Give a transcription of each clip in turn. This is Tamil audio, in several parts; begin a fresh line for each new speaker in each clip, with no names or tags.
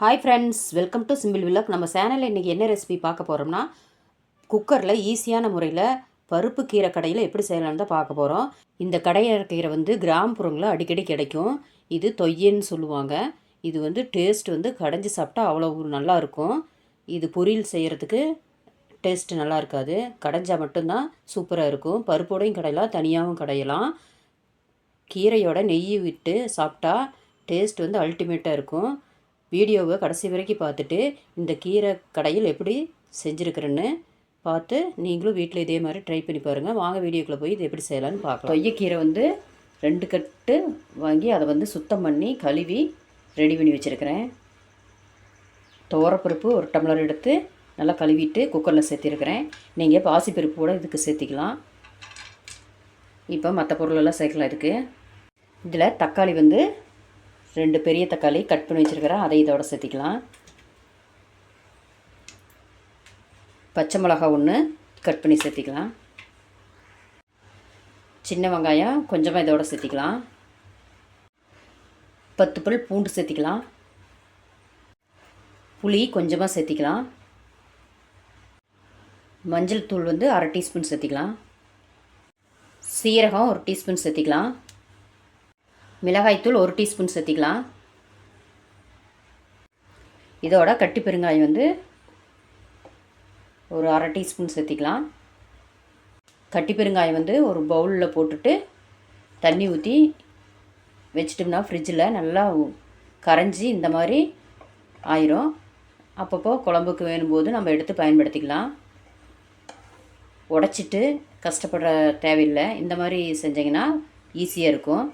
Hi friends welcome to simple village நம்ம சேனலில் இன்றைக்கி என்ன ரெசிபி பார்க்க போகிறோம்னா குக்கரில் ஈஸியான முறையில் பருப்பு கீரை கடையில் எப்படி செய்யலாம்னு தான் பார்க்க போகிறோம் இந்த கடையிற கீரை வந்து கிராமப்புறங்களில் அடிக்கடி கிடைக்கும். இது தொய்யன்னு சொல்லுவாங்க. இது வந்து டேஸ்ட் வந்து கடைஞ்சி சாப்பிட்டா அவ்வளோ நல்லா இருக்கும். இது பொரியல் செய்கிறதுக்கு டேஸ்ட் நல்லா இருக்காது. கடைஞ்சால் மட்டும்தான் சூப்பராக இருக்கும். பருப்போடையும் கடையலாம் தனியாகவும் கடையலாம். கீரையோட நெய் விட்டு சாப்பிட்டா டேஸ்ட் வந்து அல்டிமேட்டாக இருக்கும். வீடியோவை கடைசி வரைக்கும் பார்த்துட்டு இந்த கீரை கடையில் எப்படி செஞ்சுருக்கிறேன்னு பார்த்து நீங்களும் வீட்டில் இதே மாதிரி ட்ரை பண்ணி பாருங்கள் வாங்க வீடியோக்குள்ளே போய் இது எப்படி செய்யலாம்னு பார்க்கலாம். கொய்யக்கீரை வந்து ரெண்டு கட்டு வாங்கி அதை வந்து சுத்தம் பண்ணி கழுவி ரெடி பண்ணி வச்சுருக்கிறேன். துவரப்பருப்பு ஒரு டம்ளர் எடுத்து நல்லா கழுவிட்டு குக்கரில் சேர்த்திருக்கிறேன். நீங்கள் பாசிப்பருப்பு கூட இதுக்கு சேர்த்திக்கலாம். இப்போ மற்ற பொருளெல்லாம் சேர்க்கலாம் இதுக்கு. இதில் தக்காளி வந்து ரெண்டு பெரிய தக்காளி கட் பண்ணி வச்சுருக்கிறேன். அதை இதோட சேர்த்திக்கலாம். பச்சை மிளகா ஒன்று கட் பண்ணி சேர்த்திக்கலாம். சின்ன வெங்காயம் கொஞ்சமாக இதோட சேர்த்திக்கலாம். பத்து பல் பூண்டு சேர்த்திக்கலாம். புளி கொஞ்சமாக சேர்த்திக்கலாம். மஞ்சள் தூள் வந்து அரை டீஸ்பூன் சேர்த்திக்கலாம். சீரகம் ஒரு டீஸ்பூன் சேர்த்திக்கலாம். மிளகாய்த்தூள் ஒரு டீஸ்பூன் சேர்த்திக்கலாம். இதோட கட்டி பெருங்காயம் வந்து ஒரு அரை டீஸ்பூன் சேர்த்திக்கலாம். கட்டி பெருங்காயம் வந்து ஒரு பவுலில் போட்டுட்டு தண்ணி ஊற்றி வச்சிட்டோம்னா ஃப்ரிட்ஜில் நல்லா கரைஞ்சி இந்த மாதிரி ஆயிரும். அப்பப்போ குழம்புக்கு வேணும்போது நம்ம எடுத்து பயன்படுத்திக்கலாம். உடச்சிட்டு கஷ்டப்படுற தேவையில்லை. இந்த மாதிரி செஞ்சிங்கன்னா ஈஸியாக இருக்கும்.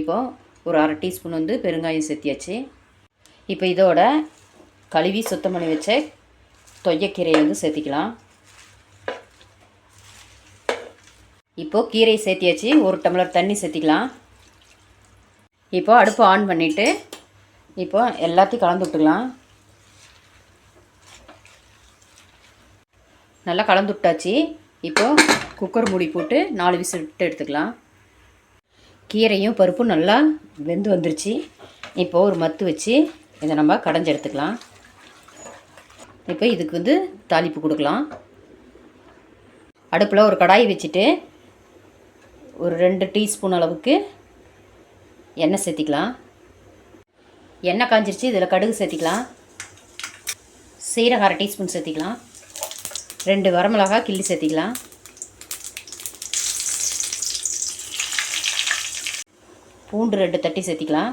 இப்போது ஒரு அரை டீஸ்பூன் வந்து பெருங்காயம் சேர்த்தியாச்சு இப்போ இதோட கழுவி சுத்தம் பண்ணி வச்ச தொய்யக்கீரையை வந்து சேர்த்திக்கலாம். இப்போது கீரை சேர்த்தியாச்சு ஒரு டம்ளர் தண்ணி சேர்த்திக்கலாம். இப்போது அடுப்பு ஆன் பண்ணிவிட்டு இப்போ எல்லாத்தையும் கலந்து விட்டுக்கலாம் நல்லா கலந்து விட்டாச்சு. இப்போது குக்கர் மூடி போட்டு நாலு விசில் விட்டு எடுத்துக்கலாம். கீரையும் பருப்பும் நல்லா வெந்து வந்துருச்சு. இப்போ ஒரு மத்து வச்சு இதை நம்ம கடைஞ்சி எடுத்துக்கலாம். இப்போ இதுக்கு வந்து தாளிப்பு கொடுக்கலாம். அடுப்பில் ஒரு கடாய் வச்சுட்டு ஒரு ரெண்டு டீஸ்பூன் அளவுக்கு எண்ணெய் சேர்த்திக்கலாம். எண்ணெய் காஞ்சிருச்சு இதில் கடுகு சேர்த்திக்கலாம். சீரகம் அரை டீஸ்பூன் சேர்த்திக்கலாம். ரெண்டு வரமிளகா கிள்ளி சேர்த்திக்கலாம். பூண்டு ரெண்டு தட்டி சேர்த்திக்கலாம்.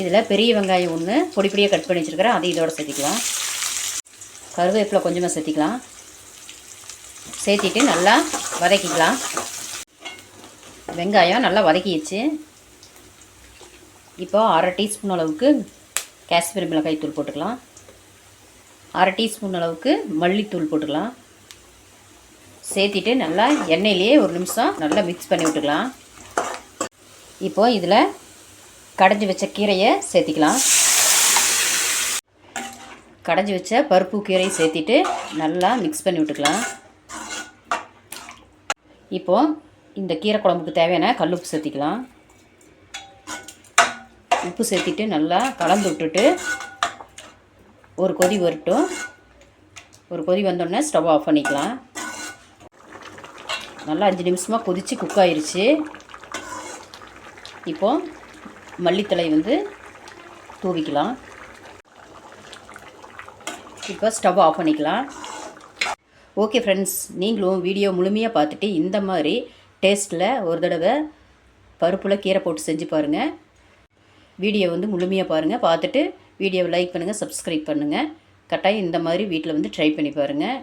இதில் பெரிய வெங்காயம் ஒன்று பொடி பொடியாக கட் பண்ணி வச்சுருக்கிறேன் அதை இதோட சேர்த்திக்கலாம். கருவேப்பிலை கொஞ்சமாக சேர்த்திக்கலாம். சேர்த்திட்டு நல்லா வதக்கிக்கலாம். வெங்காயம் நல்லா வதக்கிடுச்சு இப்போ அரை டீஸ்பூன் அளவுக்கு காஷ்மீரி மிளகாய் தூள் போட்டுக்கலாம். அரை டீஸ்பூன் அளவுக்கு மல்லித்தூள் போட்டுக்கலாம். சேர்த்திட்டு நல்லா எண்ணெயிலேயே ஒரு நிமிஷம் நல்லா மிக்ஸ் பண்ணி விட்டுக்கலாம். இப்போது இதில் கடைஞ்சி வச்ச கீரையை சேர்த்திக்கலாம். கடைஞ்சி வச்ச பருப்பு கீரையை சேர்த்திட்டு நல்லா மிக்ஸ் பண்ணி விட்டுக்கலாம். இப்போது இந்த கீரை குழம்புக்கு தேவையான கல் உப்பு சேர்த்திக்கலாம். உப்பு சேர்த்திட்டு நல்லா கலந்து விட்டுட்டு ஒரு கொதி வரட்டும். ஒரு கொதி வந்தோடனே ஸ்டவ் ஆஃப் பண்ணிக்கலாம். நல்லா அஞ்சு நிமிஷமாக கொதித்து குக் ஆயிடுச்சு இப்போது மல்லித்தலை வந்து தூவிக்கலாம். இப்போ ஸ்டவ் ஆஃப் பண்ணிக்கலாம். ஓகே ஃப்ரெண்ட்ஸ் நீங்களும் வீடியோ முழுமையாக பார்த்துட்டு இந்த மாதிரி டேஸ்ட்டில் ஒரு தடவை பருப்பில் கீரை போட்டு செஞ்சு பாருங்கள் வீடியோ வந்து முழுமையாக பாருங்கள் பார்த்துட்டு வீடியோவை லைக் பண்ணுங்கள் சப்ஸ்கிரைப் பண்ணுங்கள் கட்டாயம் இந்த மாதிரி வீட்டில் வந்து ட்ரை பண்ணி பாருங்கள்